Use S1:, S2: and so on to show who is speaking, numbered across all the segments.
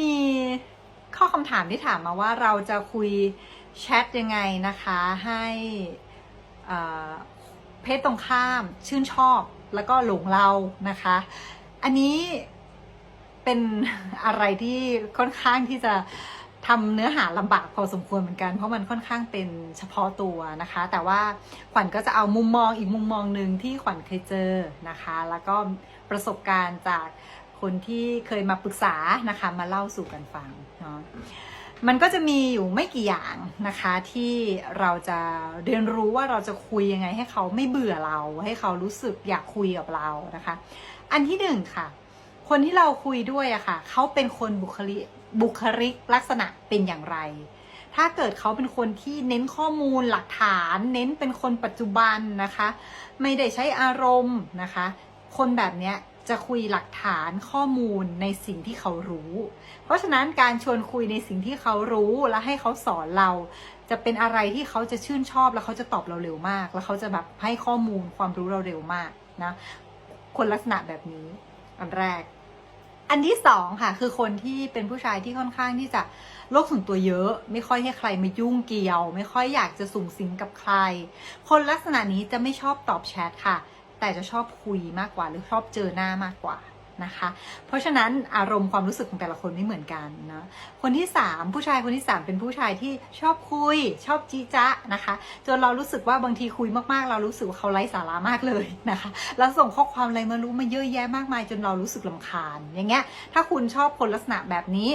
S1: มีข้อคำถามที่ถามมาว่าเราจะคุยแชทยังไงนะคะให้เพศตรงข้ามชื่นชอบแล้วก็หลงเรานะคะ อันนี้เป็นอะไรที่ค่อนข้างที่จะทำเนื้อหาลำบากพอสมควรเหมือนกัน เพราะมันค่อนข้างเป็นเฉพาะตัวนะคะ แต่ว่าขวัญก็จะเอามุมมองอีกมุมมองหนึ่งที่ขวัญเคยเจอนะคะ แล้วก็ประสบการณ์จาก คนที่เคยมาปรึกษานะคะ มาเล่าสู่กันฟังเนาะมันก็จะมีอยู่ไม่กี่อย่างนะคะ ที่เราจะเรียนรู้ว่าเราจะคุยยังไง ให้เขาไม่เบื่อเรา ให้เขารู้สึกอยากคุยกับเรานะคะ อันที่หนึ่งค่ะ คนที่เราคุยด้วยอะค่ะเขาเป็นคนบุคลิบุคลิกลักษณะเป็นอย่างไร ถ้าเกิดเขาเป็นคนที่เน้นข้อมูลหลักฐาน เน้นเป็นคนปัจจุบันนะคะ ไม่ได้ใช้อารมณ์นะคะ คนแบบเนี้ย จะคุยหลักฐานข้อมูลในสิ่งที่เขารู้ เพราะฉะนั้นการชวนคุยในสิ่งที่เขารู้และให้เขาสอนเรา จะเป็นอะไรที่เขาจะชื่นชอบแล้วเขาจะตอบเราเร็วมาก แล้วเขาจะแบบให้ข้อมูลความรู้เราเร็วมากนะคนลักษณะแบบนี้อันแรก อันที่สองค่ะ คือคนที่เป็นผู้ชายที่ค่อนข้างที่จะโลกส่วนตัวเยอะ ไม่ค่อยให้ใครมายุ่งเกี่ยว ไม่ค่อยอยากจะสูงสิงกับใคร คนลักษณะนี้จะไม่ชอบตอบแชทค่ะ แต่จะชอบคุยมากกว่า หรือชอบเจอหน้ามากกว่านะคะ เพราะฉะนั้นอารมณ์ความรู้สึกของแต่ละคนไม่เหมือนกันนะคนที่สามผู้ชายคนที่สามเป็นผู้ชายที่ชอบคุย ชอบจีจ๊ะนะคะ จนเรารู้สึกว่าบางทีคุยมากๆ เรารู้สึกว่าเขาไร้สาระมากเลยนะคะแล้วส่งข้อความอะไรมารู้มาเยอะแยะมากมาย จนเรารู้สึกลำคาญ อย่างเงี้ยถ้าคุณชอบคนลักษณะแบบนี้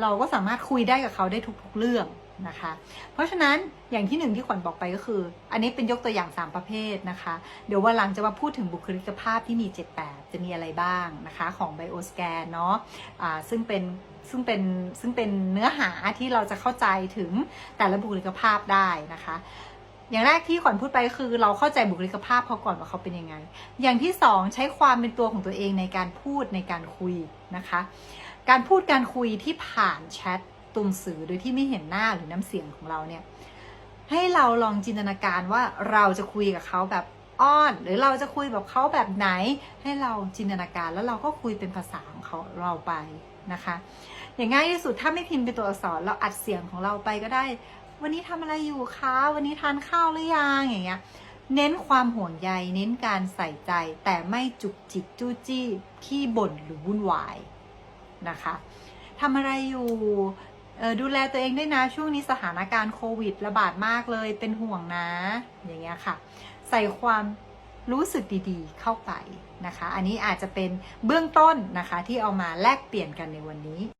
S1: เราก็สามารถคุยได้กับเขาได้ทุกๆเรื่องนะคะ เพราะฉะนั้นอย่างที่หนึ่งที่ขวัญบอกไปก็คือ อันนี้เป็นยกตัวอย่าง 3 ประเภทนะคะ เดี๋ยววันหลังจะมาพูดถึงบุคลิกภาพที่มี 78 จะมีอะไรบ้างนะคะของไบโอสแกนเนาะะซึ่งเป็นซึ่งเป็นซึ่งเป็นเนื้อหาที่เราจะเข้าใจถึงแต่ละบุคลิกภาพได้นะคะ อย่างแรกที่ขวัญพูดไปคือเราเข้าใจบุคลิกภาพเขาก่อนว่าเขาเป็นยังไง อย่างที่สองใช้ความเป็นตัวของตัวเองในการพูดในการคุยนะคะ การพูดการคุยที่ผ่านแชทตุ่มสื่อโดยที่ไม่เห็นหน้าหรือน้ำเสียงของเราเนี่ยให้เราลองจินตนาการว่าเราจะคุยกับเขาแบบอ้อน หรือเราจะคุยแบบเขาแบบไหน ให้เราจินตนาการแล้วเราก็คุยเป็นภาษาของเขาเราไปนะคะ อย่างง่ายที่สุดถ้าไม่พิมพ์เป็นตัวอักษรเราอัดเสียงของเราไปก็ได้ วันนี้ทำอะไรอยู่คะ วันนี้ทานข้าวหรือยัง อย่างเงี้ย เน้นความห่วงใย เน้นการใส่ใจ แต่ไม่จุกจิกจู้จี้ขี้บ่นหรือวุ่นวายนะคะทำอะไรอยู่ดูแลตัวเองด้วยนะ ช่วงนี้สถานการณ์โควิด ระบาดมากเลย เป็นห่วงนะ อย่างเงี้ยค่ะ ใส่ความรู้สึกดีๆ เข้าไปนะคะ อันนี้อาจจะเป็นเบื้องต้นนะคะที่เอามาแลกเปลี่ยนกันในวันนี้